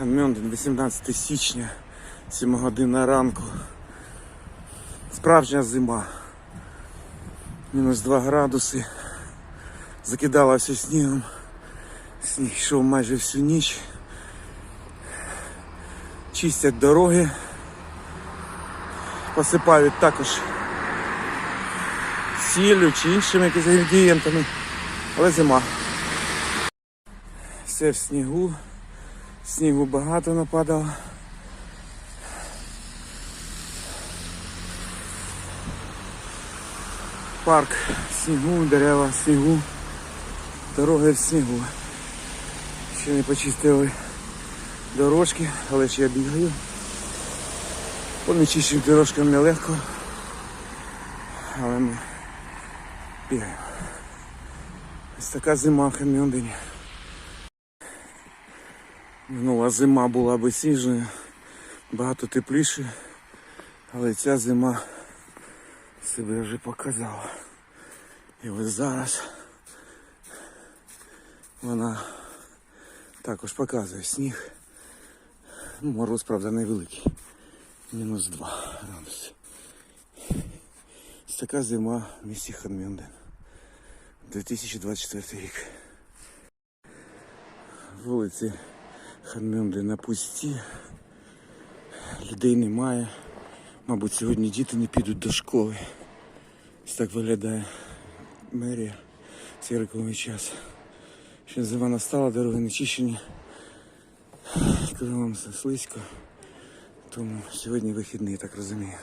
Ханмьонден, 18 січня, 7 година ранку. Справжня зима. Мінус 2 градуси. Закидала все снігом. Сніг йшов майже всю ніч. Чистять дороги. Посипають також сіллю чи іншими якимись інгредієнтами. Але зима. Все в снігу. Снігу багато нападало. Парк в снігу, дерева в снігу, дороги в снігу. Ще не почистили дорожки, але ще я бігаю. По нечищеним дорожкам нелегко. Але ми бігаємо. Ось така зима в Хемміондині. Минула зима була би сніжною, багато тепліше, але ця зима себе вже показала. І ось зараз вона також показує сніг. Ну, Мороз, правда, невеликий. Мінус 2 градуси. Така зима в місті Ханмьонден. 2024 рік. Вулиці Ханмьондена пусті. Людей немає. Мабуть, сьогодні діти не підуть до школи. Ось так виглядає мерія цей риковий час. Ще зима настала, дороги не чищені. Все слизько. Тому сьогодні вихідний, я так розумію.